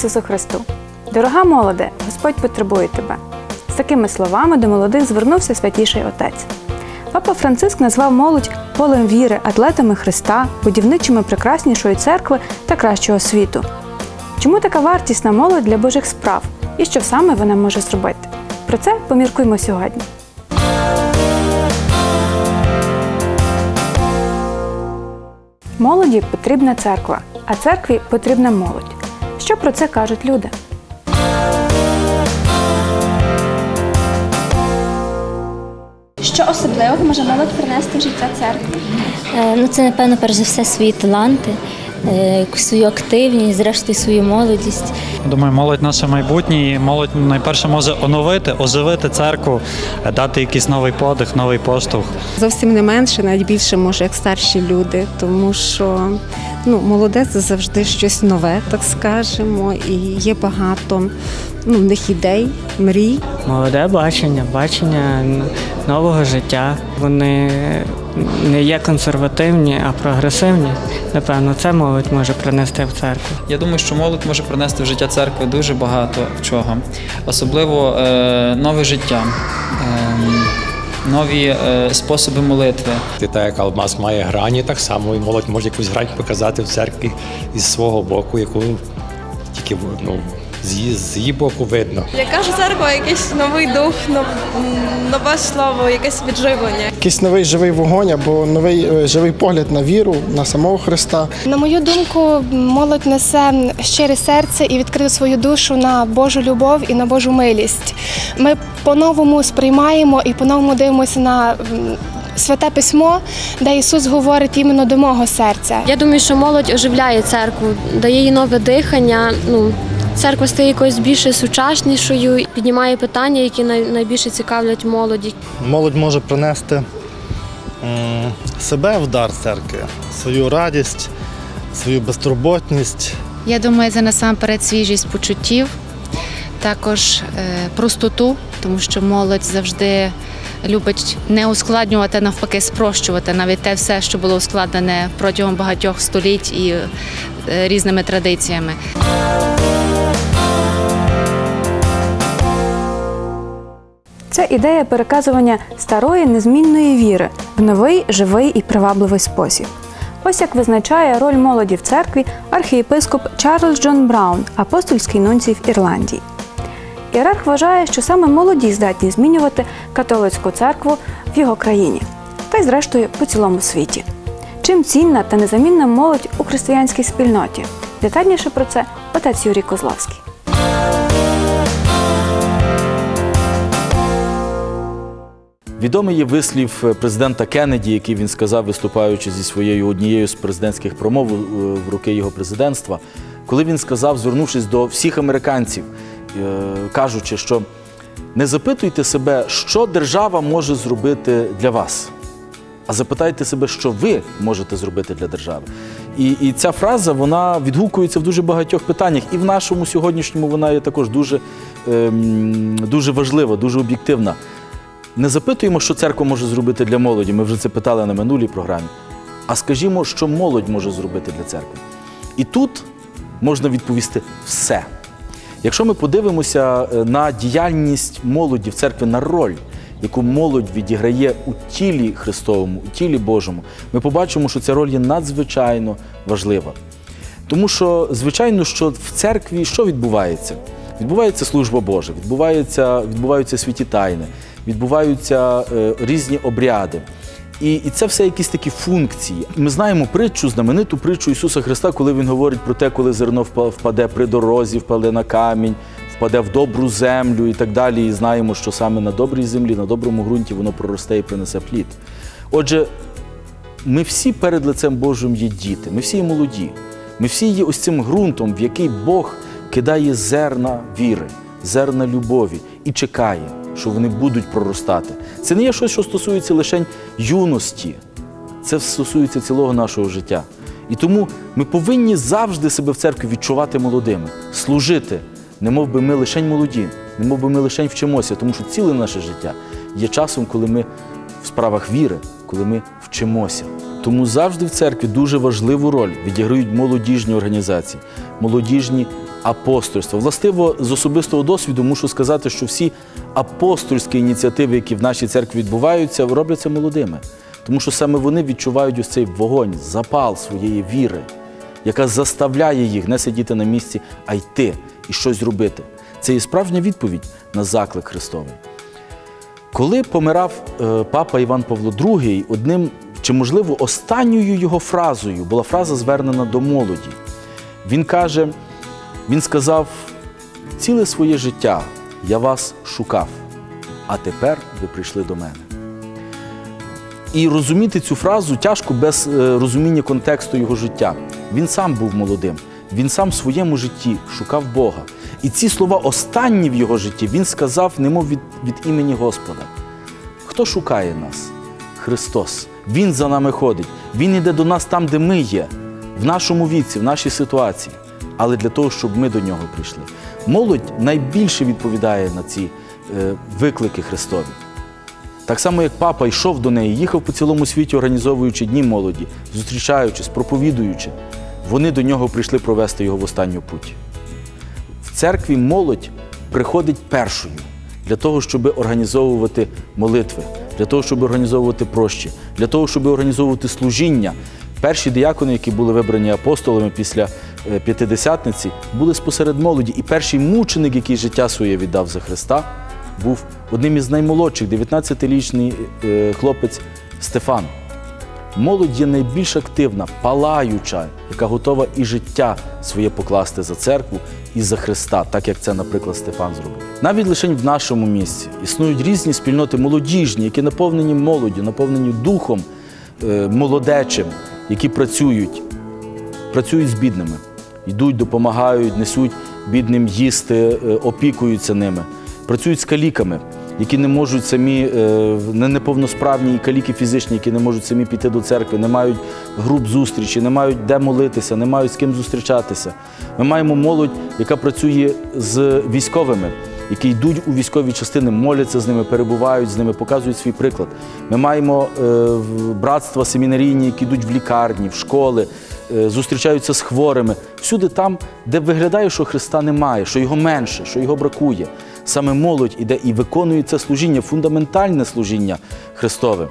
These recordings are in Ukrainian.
Ісусу Христу! Дорога молоде, Господь потребує тебе. З такими словами до молодих звернувся святіший отець. Папа Франциск назвав молодь полем віри, атлетами Христа, будівничими прекраснішої церкви та кращого світу. Чому така вартісна молодь для Божих справ і що саме вона може зробити? Про це поміркуємо сьогодні. Молоді потрібна церква, а церкві потрібна молодь. Що про це кажуть люди? Що особливого може молодь принести в життя церкви? Е, Ну, це, напевно, перш за все свої таланти, е, свою активність, зрештою свою молодість. Думаю, молодь наше майбутнє. і Молодь найперше може оновити, оживити церкву, е, дати якийсь новий подих, новий поштовх. Зовсім не менше, навіть більше може, як старші люди, тому що ну, молодець це завжди щось нове, так скажемо, і є багато ну, в них ідей, мрій. Молоде бачення, бачення нового життя. Вони не є консервативні, а прогресивні. Напевно, це молодь може принести в церкву. Я думаю, що молодь може принести в життя церкви дуже багато чого, особливо е, нове життя, е, нові е, способи молитви. Ти так як алмаз має грані, так само і молодь може якусь грань показати в церкві із свого боку, яку тільки ну, з, її, з її боку видно. Я кажу, церква якийсь новий дух, нов- нове слово, якесь відживлення. якийсь новий живий вогонь або новий е, живий погляд на віру, на самого Христа. На мою думку, молодь несе щире серце і відкрити свою душу на Божу любов і на Божу милість. Ми по-новому сприймаємо і по-новому дивимося на святе письмо, де Ісус говорить іменно до мого серця. Я думаю, що молодь оживляє церкву, дає їй нове дихання. Ну, церква стає якоюсь більше сучаснішою, піднімає питання, які найбільше цікавлять молоді. Молодь може принести себе в дар церкви, свою радість, свою безтурботність. Я думаю, це насамперед свіжість почуттів, також е, простоту, тому що молодь завжди любить не ускладнювати, а навпаки, спрощувати навіть те все, що було ускладнене протягом багатьох століть і е, різними традиціями. Це ідея переказування старої незмінної віри в новий, живий і привабливий спосіб. Ось як визначає роль молоді в церкві архієпископ Чарльз Джон Браун, апостольський нунцій в Ірландії. Ієрарх вважає, що саме молоді здатні змінювати католицьку церкву в його країні та й, зрештою, по цілому світі. Чим цінна та незамінна молодь у християнській спільноті? Детальніше про це отець Юрій Козловський. Відомий є вислів е, президента Кеннеді, який він сказав, виступаючи зі своєю однією з президентських промов е, в роки його президентства, коли він сказав, звернувшись до всіх американців, е, кажучи, що не запитуйте себе, що держава може зробити для вас, а запитайте себе, що ви можете зробити для держави. І, і ця фраза вона відгукується в дуже багатьох питаннях. І в нашому сьогоднішньому вона є також дуже, ем, дуже важлива, дуже об'єктивна. Не запитуємо, що церква може зробити для молоді. Ми вже це питали на минулій програмі. А скажімо, що молодь може зробити для церкви. І тут можна відповісти все. Якщо ми подивимося е, на діяльність молоді в церкві, на роль, яку молодь відіграє у тілі Христовому, у тілі Божому, ми побачимо, що ця роль є надзвичайно важлива. Тому що, звичайно, що в церкві що відбувається? Відбувається служба Божа, відбувається, відбуваються святі тайни, відбуваються е, різні обряди. І, і це все якісь такі функції. Ми знаємо притчу, знамениту притчу Ісуса Христа, коли Він говорить про те, коли зерно впаде при дорозі, впаде на камінь, впаде в добру землю і так далі. І знаємо, що саме на добрій землі, на доброму ґрунті воно проросте і принесе плід. Отже, ми всі перед лицем Божим є діти, ми всі є молоді. Ми всі є ось цим ґрунтом, в який Бог кидає зерна віри, зерна любові і чекає, що вони будуть проростати. Це не є щось, що стосується лише юності, це стосується цілого нашого життя. І тому ми повинні завжди себе в церкві відчувати молодими, служити, не мов би ми лишень молоді, не мов би ми лишень вчимося, тому що ціле наше життя є часом, коли ми в справах віри, коли ми вчимося. Тому завжди в церкві дуже важливу роль відіграють молодіжні організації, молодіжні апостольства. Властиво з особистого досвіду мушу сказати, що всі апостольські ініціативи, які в нашій церкві відбуваються, робляться молодими. Тому що саме вони відчувають ось цей вогонь, запал своєї віри, яка заставляє їх не сидіти на місці, а йти і щось робити. Це є справжня відповідь на заклик Христовий. Коли помирав е, папа Іван Павло II, одним чи, можливо, останньою його фразою була фраза звернена до молоді. Він каже, він сказав: ціле своє життя я вас шукав, а тепер ви прийшли до мене. І розуміти цю фразу тяжко без е, розуміння контексту його життя. Він сам був молодим, він сам в своєму житті шукав Бога. І ці слова останні в його житті він сказав, немов від, від імені Господа. Хто шукає нас? Христос. Він за нами ходить. Він йде до нас там, де ми є, в нашому віці, в нашій ситуації, але для того, щоб ми до нього прийшли. Молодь найбільше відповідає на ці е, виклики Христові. Так само, як папа йшов до неї, їхав по цілому світі, організовуючи дні молоді, зустрічаючись, проповідуючи, вони до нього прийшли провести його в останню путь. В церкві молодь приходить першою для того, щоб організовувати молитви, для того, щоб організовувати прощі, для того, щоб організовувати служіння. Перші діякони, які були вибрані апостолами після п'ятидесятниці, були спосеред молоді. І перший мученик, який життя своє віддав за Христа, був одним із наймолодших, 19-річний е, хлопець Стефан. Молодь є найбільш активна, палаюча, яка готова і життя своє покласти за церкву і за Христа, так як це, наприклад, Стефан зробив. Навіть лише в нашому місці існують різні спільноти молодіжні, які наповнені молоддю, наповнені духом е, молодечим, які працюють, працюють з бідними, йдуть, допомагають, несуть бідним їсти, е, опікуються ними, працюють з каліками які не можуть самі, е, не неповносправні і каліки фізичні, які не можуть самі піти до церкви, не мають груп зустрічі, не мають де молитися, не мають з ким зустрічатися. Ми маємо молодь, яка працює з військовими. Які йдуть у військові частини, моляться з ними, перебувають з ними, показують свій приклад. Ми маємо е, братства семінарійні, які йдуть в лікарні, в школи, зустрічаються з хворими. Всюди там, де виглядає, що Христа немає, що його менше, що його бракує. Саме молодь іде і виконує це служіння, фундаментальне служіння Христове.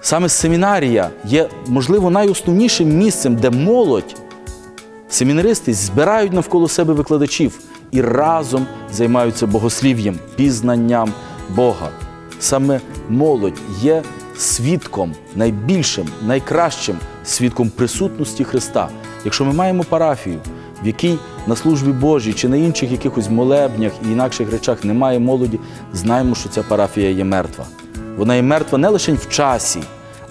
Саме семінарія є, можливо, найосновнішим місцем, де молодь, семінаристи збирають навколо себе викладачів і разом займаються богослів'ям, пізнанням Бога. Саме молодь є свідком найбільшим, найкращим свідком присутності Христа. Якщо ми маємо парафію, в якій на службі Божій чи на інших якихось молебнях і інакших речах немає молоді, знаємо, що ця парафія є мертва. Вона є мертва не лише в часі,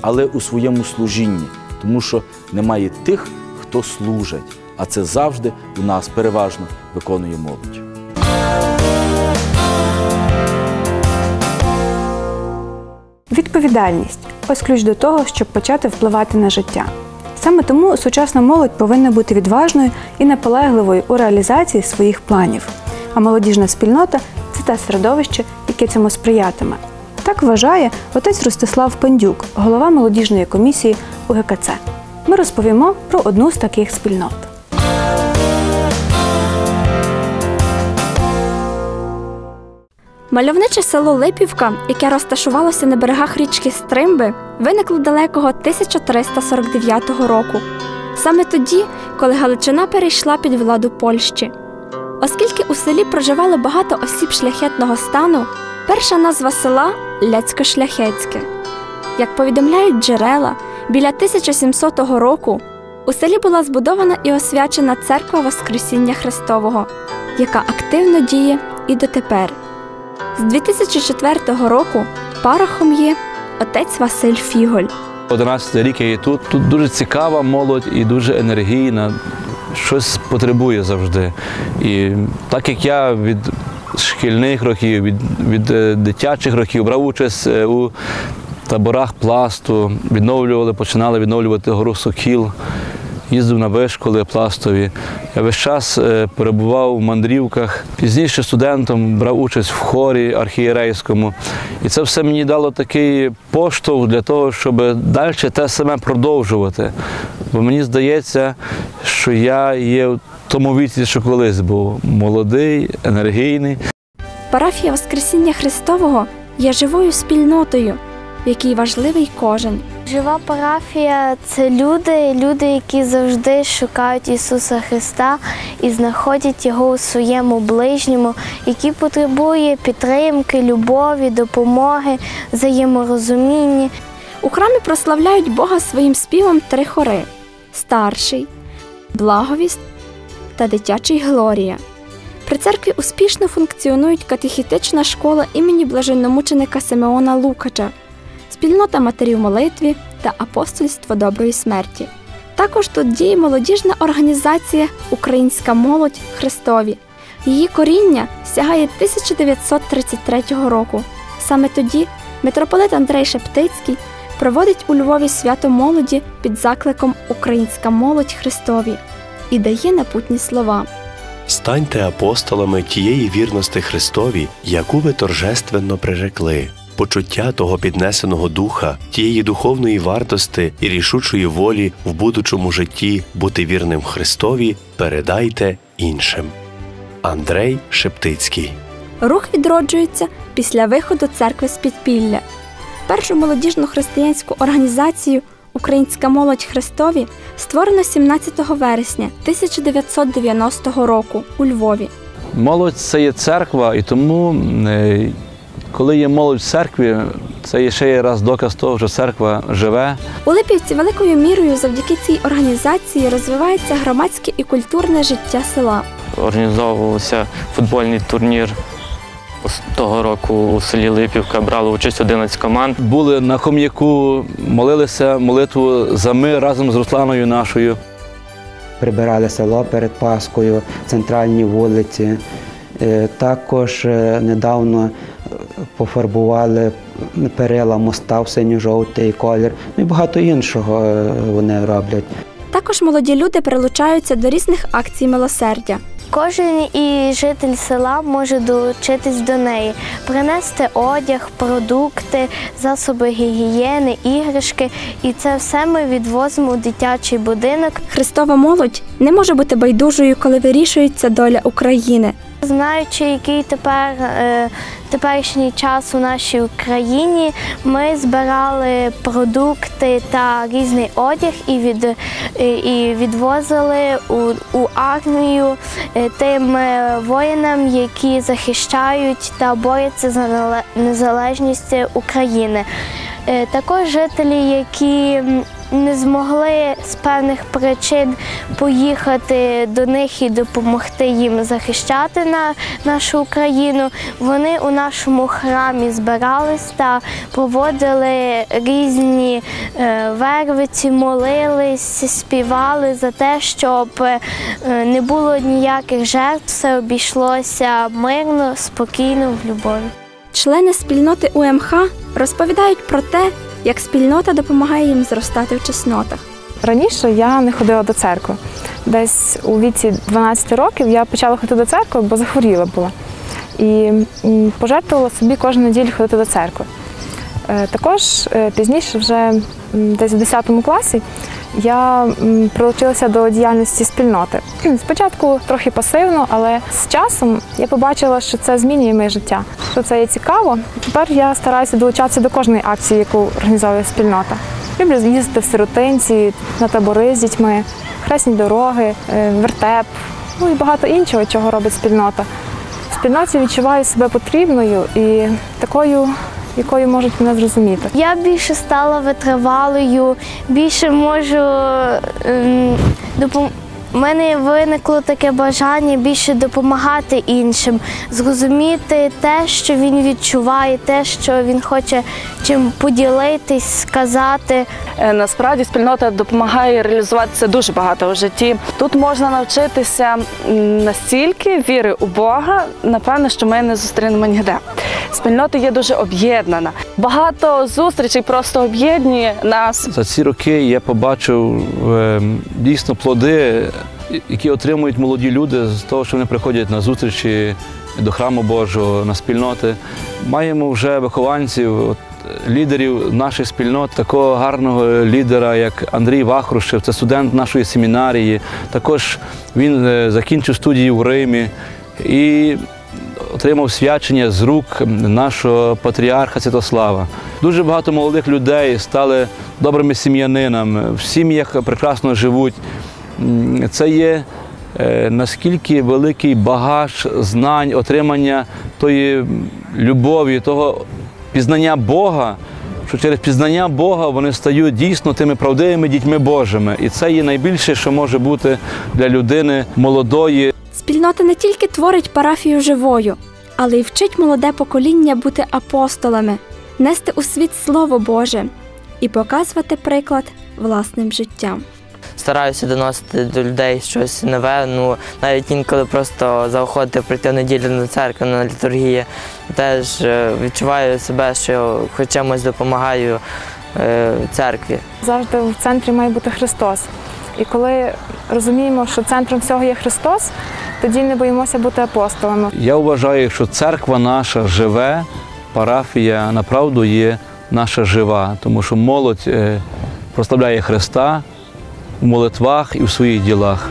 але у своєму служінні, тому що немає тих, хто служить. А це завжди у нас переважно виконує молодь. Відповідальність ось ключ до того, щоб почати впливати на життя. Саме тому сучасна молодь повинна бути відважною і наполегливою у реалізації своїх планів. А молодіжна спільнота це те середовище, яке цьому сприятиме. Так вважає отець Ростислав Пендюк, голова молодіжної комісії УГКЦ. Ми розповімо про одну з таких спільнот. Мальовниче село Липівка, яке розташувалося на берегах річки Стримби, виникло далекого 1349 року, саме тоді, коли Галичина перейшла під владу Польщі. Оскільки у селі проживало багато осіб шляхетного стану, перша назва села Ляцько-Шляхетське. Як повідомляють джерела, біля 1700 року у селі була збудована і освячена церква Воскресіння Христового, яка активно діє і дотепер. З 2004 року парохом є отець Василь Фіголь. 11 рік я є тут. Тут дуже цікава молодь і дуже енергійна, щось потребує завжди. І так як я від шкільних років, від, від е, дитячих років брав участь е, у таборах пласту, відновлювали, починали відновлювати гору Сокіл. Їздив на вишколи пластові. Я весь час е, перебував в мандрівках. Пізніше студентом брав участь в хорі архієрейському. І це все мені дало такий поштовх для того, щоб далі те саме продовжувати. Бо мені здається, що я є в тому віці, що колись був молодий, енергійний. Парафія Воскресіння Христового є живою спільнотою, в якій важливий кожен. Жива парафія це люди, люди, які завжди шукають Ісуса Христа і знаходять Його у своєму ближньому, який потребує підтримки, любові, допомоги, взаєморозуміння. У храмі прославляють Бога своїм співом три хори: старший, благовість та дитячий Глорія. При церкві успішно функціонують катехітична школа імені блаженномученика Симеона Лукача, спільнота матерів молитві та апостольство доброї смерті. Також тут діє молодіжна організація Українська молодь Христові. Її коріння сягає 1933 року. Саме тоді митрополит Андрей Шептицький проводить у Львові свято молоді під закликом Українська молодь Христові і дає напутні слова. Станьте апостолами тієї вірності Христові, яку ви торжественно прирекли. Почуття того піднесеного духа, тієї духовної вартости і рішучої волі в будучому житті бути вірним Христові передайте іншим. Андрей Шептицький Рух відроджується після виходу церкви з підпілля. Першу молодіжну християнську організацію Українська молодь Христові створено 17 вересня 1990 року у Львові. Молодь це є церква, і тому, е, коли є молодь в церкві, це є ще є раз доказ того, що церква живе. У Липівці великою мірою завдяки цій організації розвивається громадське і культурне життя села. Організовувався футбольний турнір. Того року у селі Липівка брало участь 11 команд. Були на хом'яку, молилися молитву за мир разом з Русланою нашою. прибирали село перед Паскою, центральні вулиці. Е, Також е, недавно пофарбували перила моста в синьо-жовтий колір, ну і багато іншого е, вони роблять. Також молоді люди прилучаються до різних акцій милосердя. Кожен і житель села може долучитись до неї, принести одяг, продукти, засоби гігієни, іграшки. І це все ми відвозимо у дитячий будинок. Христова молодь не може бути байдужою, коли вирішується доля України. Знаючи, який тепер е, теперішній час у нашій Україні, ми збирали продукти та різний одяг і від і- відвозили у, у армію е, тим е, воїнам, які захищають та борються за незалежність України. Е, Також жителі, які не змогли з певних причин поїхати до них і допомогти їм захищати на нашу Україну. Вони у нашому храмі збирались та проводили різні е, вервиці, молились, співали за те, щоб е, не було ніяких жертв, все обійшлося мирно, спокійно, в любові. Члени спільноти УМХ розповідають про те, як спільнота допомагає їм зростати в чеснотах. Раніше я не ходила до церкви. Десь у віці 12 років я почала ходити до церкви, бо захворіла була. І пожертвувала собі кожну неділю ходити до церкви. Е, Також е, пізніше, вже десь в 10 класі, я прилучилася до діяльності спільноти. Спочатку трохи пасивно, але з часом я побачила, що це змінює моє життя, що це є цікаво. Тепер я стараюся долучатися до кожної акції, яку організовує спільнота. Люблю їздити в сиротинці, на табори з дітьми, хресні дороги, е, вертеп, ну і багато іншого, чого робить спільнота. В спільноті відчуваю себе потрібною і такою, якою можуть мене зрозуміти. Я більше стала витривалою, більше можу ем, допом- У мене виникло таке бажання більше допомагати іншим, зрозуміти те, що він відчуває, те, що він хоче чим поділитись, сказати. Е, Насправді спільнота допомагає реалізуватися дуже багато в житті. Тут можна навчитися настільки віри у Бога, напевно, що ми не зустрінемо ніде. Спільнота є дуже об'єднана. Багато зустрічей просто об'єднує нас. За ці роки я побачив е, дійсно плоди, які отримують молоді люди з того, що вони приходять на зустрічі до храму Божого, на спільноти. Маємо вже вихованців, лідерів наших спільнот, такого гарного лідера, як Андрій Вахрушев, це студент нашої семінарії. Також він е, закінчив студії в Римі і отримав свячення з рук нашого патріарха Святослава. Дуже багато молодих людей стали добрими сім'янинами, в сім'ях прекрасно живуть. Це є е, наскільки великий багаж знань, отримання тої любові, того пізнання Бога, що через пізнання Бога вони стають дійсно тими правдивими дітьми Божими. І це є найбільше, що може бути для людини молодої. Спільнота не тільки творить парафію живою, але й вчить молоде покоління бути апостолами, нести у світ Слово Боже і показувати приклад власним життям. Стараюся доносити до людей щось нове. Ну навіть інколи просто заохотити прийти в неділю на церкву на літургію. Теж е, відчуваю себе, що хоч чимось допомагаю е, церкві. Завжди в центрі має бути Христос. І коли розуміємо, що центром всього є Христос, тоді не боїмося бути апостолами. Я вважаю, що церква наша живе, парафія направду є наша жива, тому що молодь е, прославляє Христа у молитвах і в своїх ділах.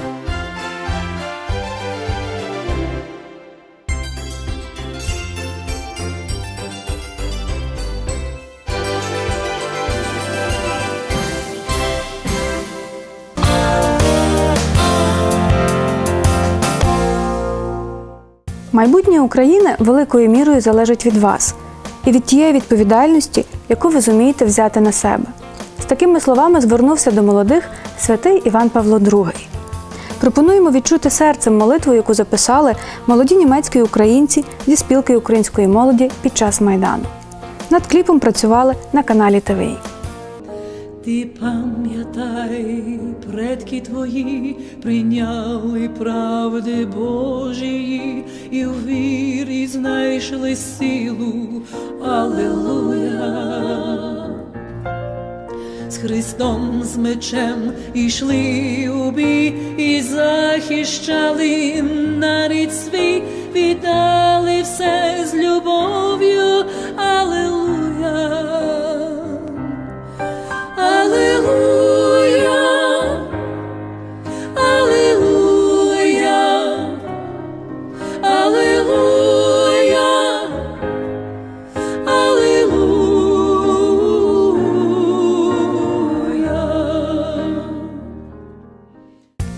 Майбутнє України великою мірою залежить від вас і від тієї відповідальності, яку ви зумієте взяти на себе. Такими словами звернувся до молодих святий Іван Павло II. Пропонуємо відчути серцем молитву, яку записали молоді німецькі українці зі спілки української молоді під час майдану. Над кліпом працювали на каналі ТВІ. Ти пам'ятай, предки твої прийняли правди Божії і в вірі знайшли силу. Аллилуйя. Христом, з мечем ішли у бій і захищали нарід свій, віддали все з любов'ю. Аллилуйя,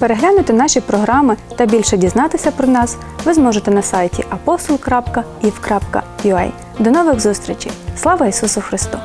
Переглянути наші програми та більше дізнатися про нас ви зможете на сайті apostol.iv.ua. До нових зустрічей! Слава Ісусу Христу!